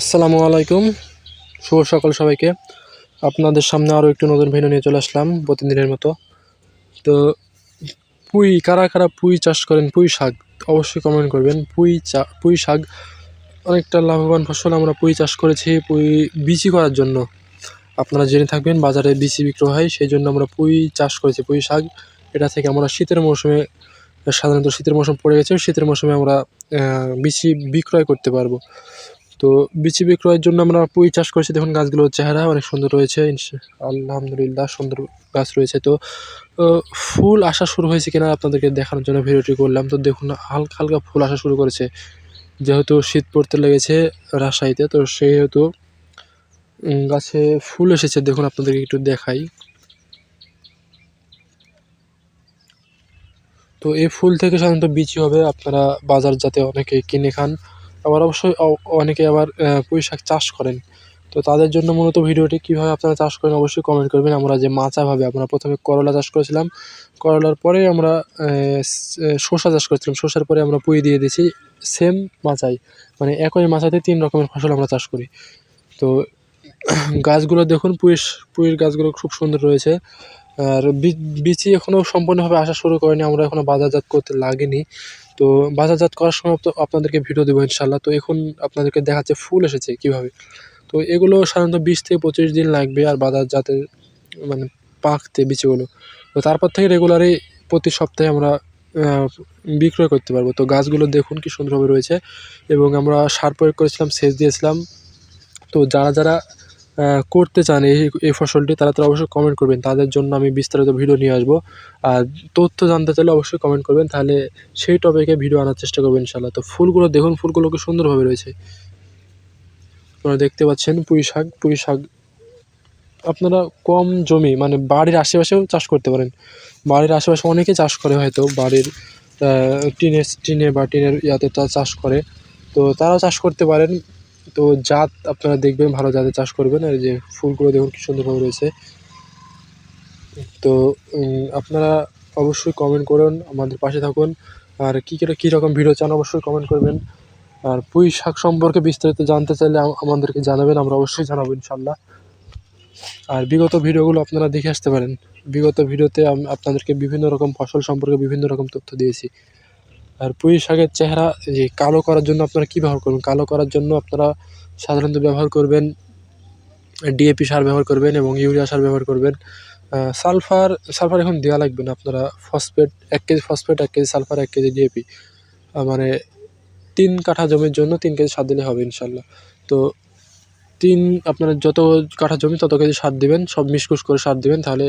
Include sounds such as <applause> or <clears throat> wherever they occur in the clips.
আসসালামু আলাইকুম। শুভ সকাল সবাইকে। আপনাদের সামনে আরও একটু নতুন ভিডিও নিয়ে চলে আসলাম, প্রতিদিনের মতো। তো পুঁই, কারা কারা পুঁই চাষ করেন, পুঁই শাক, অবশ্যই কমেন্ট করবেন। পুঁই চা, পুঁই শাক, অনেকটা লাভবান ফসল আমরা পুঁই চাষ করেছি পুঁই বিচি করার জন্য। আপনারা জেনে থাকবেন, বাজারে বিচি বিক্রয় হয়, সেই জন্য আমরা পুঁই চাষ করেছি, পুঁই শাক। এটা থেকে আমরা শীতের মৌসুমে, সাধারণত শীতের মৌসুম পড়ে গেছে, শীতের মৌসুমে আমরা বিচি বিক্রয় করতে পারব। তো বিচি বিক্রয়ের জন্য আমরা পুঁই চাষ করেছি। দেখুন, গাছগুলোর চেহারা অনেক সুন্দর রয়েছে আলহামদুলিল্লাহ সুন্দর গাছ রয়েছে। তো ফুল আসা শুরু হয়েছে কিনা আপনাদেরকে দেখানোর জন্য ভিডিওটি করলাম। তো দেখুন, হালকা হালকা ফুল আসা শুরু করেছে। যেহেতু শীত পড়তে লেগেছে রাজশাহীতে, তো সেহেতু গাছে ফুল এসেছে। দেখুন, আপনাদেরকে একটু দেখাই। তো এই ফুল থেকে সাধারণত বিচি হবে। আপনারা বাজার যাতে অনেকে কিনে খান। আবার অবশ্যই অনেকে আবার পুঁই শাক চাষ করেন। তো তাদের জন্য মূলত ভিডিওটি কীভাবে আপনারা চাষ করেন অবশ্যই কমেন্ট করবেন। আমরা যে মাচাভাবে আমরা প্রথমে করলা চাষ করেছিলাম, করলার পরে আমরা শসা চাষ করেছিলাম। শসার পরে আমরা পুঁই দিয়ে দিয়েছি সেম মাচাই মানে একই মাচাতে তিন রকমের ফসল আমরা চাষ করি। তো <clears throat> গাছগুলো দেখুন, পুঁই পুঁইয়ের গাছগুলো খুব সুন্দর রয়েছে। আর বিচি এখনও সম্পূর্ণভাবে আসা শুরু করেনি, আমরা এখনও বাজারজাত করতে লাগেনি। তো বাজারজাত করার সময় তো আপনাদেরকে ভিডিও দেবো ইনশাল্লাহ তো এখন আপনাদেরকে দেখাচ্ছে ফুল এসেছে কীভাবে। তো এগুলো সাধারণত বিশ থেকে পঁচিশ দিন লাগবে আর বাজারজাতের মানে পাকতে বিচিগুলো। তো তারপর থেকে রেগুলারই প্রতি সপ্তাহে আমরা বিক্রয় করতে পারব। তো গাছগুলো দেখুন কি সুন্দরভাবে রয়েছে। এবং আমরা সার প্রয়োগ করেছিলাম, সেচ দিয়েছিলাম। তো যারা যারা করতে চান এই এই ফসলটি তারা তারা অবশ্যই কমেন্ট করবেন। তাদের জন্য আমি বিস্তারিত ভিডিও নিয়ে আসব। আর তথ্য জানতে চাইলে অবশ্যই কমেন্ট করবেন। তাহলে সেই টপিকে ভিডিও আনার চেষ্টা করবেন ইনশাল্লাহ তো ফুলগুলো দেখুন, ফুলগুলো খুব সুন্দরভাবে রয়েছে। আপনারা দেখতে পাচ্ছেন পুঁই শাক পুঁই শাক। আপনারা কম জমি মানে বাড়ির আশেপাশেও চাষ করতে পারেন। বাড়ির আশেপাশে অনেকে চাষ করে হয়তো, বাড়ির টিনের, টিনে বা টিনের ইয়াতে চাষ করে। তো তারাও চাষ করতে পারেন। তো জাত আপনারা দেখবেন, ভালো জাতের চাষ করবেন। আর যে ফুলগুলো দেখুন কি সুন্দরভাবে রয়েছে। তো আপনারা অবশ্যই কমেন্ট করুন, আমাদের পাশে থাকুন। আর কী কী কী রকম ভিডিও চান অবশ্যই কমেন্ট করবেন। আর পুঁই শাক সম্পর্কে বিস্তারিত জানতে চাইলে আমাদেরকে জানাবেন, আমরা অবশ্যই জানাব ইনশাল্লাহ আর বিগত ভিডিওগুলো আপনারা দেখে আসতে পারেন। বিগত ভিডিওতে আপনাদেরকে বিভিন্ন রকম ফসল সম্পর্কে বিভিন্ন রকম তথ্য দিয়েছি। আর পুঁই শাকের চেহারা যে কালো করার জন্য আপনারা কী ব্যবহার করবেন? কালো করার জন্য আপনারা সাধারণত ব্যবহার করবেন ডিএপি সার ব্যবহার করবেন এবং ইউরিয়া সার ব্যবহার করবেন। সালফার সালফার এখন দেওয়া লাগবে না আপনারা। ফসফেট, এক কেজি ফসফেট, এক কেজি সালফার, এক কেজি ডিএপি মানে তিন কাঠা জমির জন্য তিন কেজি সার দিলে হবে ইনশাল্লাহ। তো তিন, আপনার যত কাঠা জমি তত কেজি সার দিবেন, সব মিশকুশ করে সার দিবেন, তাহলে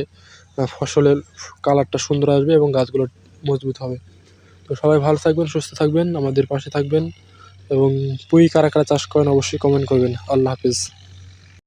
ফসলের কালারটা সুন্দর আসবে এবং গাছগুলো মজবুত হবে। তো সবাই ভালো থাকবেন, সুস্থ থাকবেন, আমাদের পাশে থাকবেন এবং পুঁই কারা কারা চাষ করেন অবশ্যই কমেন্ট করবেন। আল্লাহ হাফিজ।